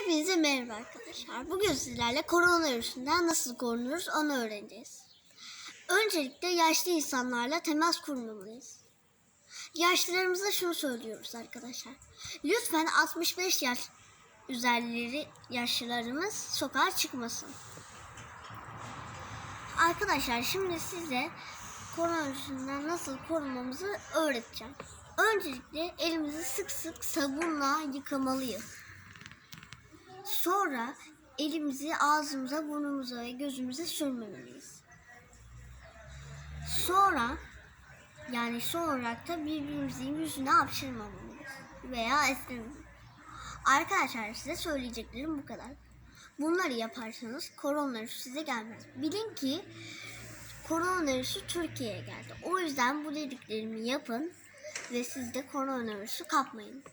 Hepinize merhaba arkadaşlar. Bugün sizlerle koronavirüsünden nasıl korunuruz onu öğreneceğiz. Öncelikle yaşlı insanlarla temas kurmamalıyız. Yaşlılarımıza şunu söylüyoruz arkadaşlar. Lütfen 65 yaş üzerleri yaşlılarımız sokağa çıkmasın. Arkadaşlar şimdi size koronavirüsünden nasıl korunmamızı öğreteceğim. Öncelikle elimizi sık sık sabunla yıkamalıyız. Sonra elimizi ağzımıza, burnumuza ve gözümüze sürmemeliyiz. Sonra yani son olarak da birbirimizin yüzüne hapşırmamalıyız veya esnememalıyız. Arkadaşlar size söyleyeceklerim bu kadar. Bunları yaparsanız koronavirüs size gelmez. Bilin ki koronavirüsü Türkiye'ye geldi. O yüzden bu dediklerimi yapın ve siz de koronavirüsü kapmayın.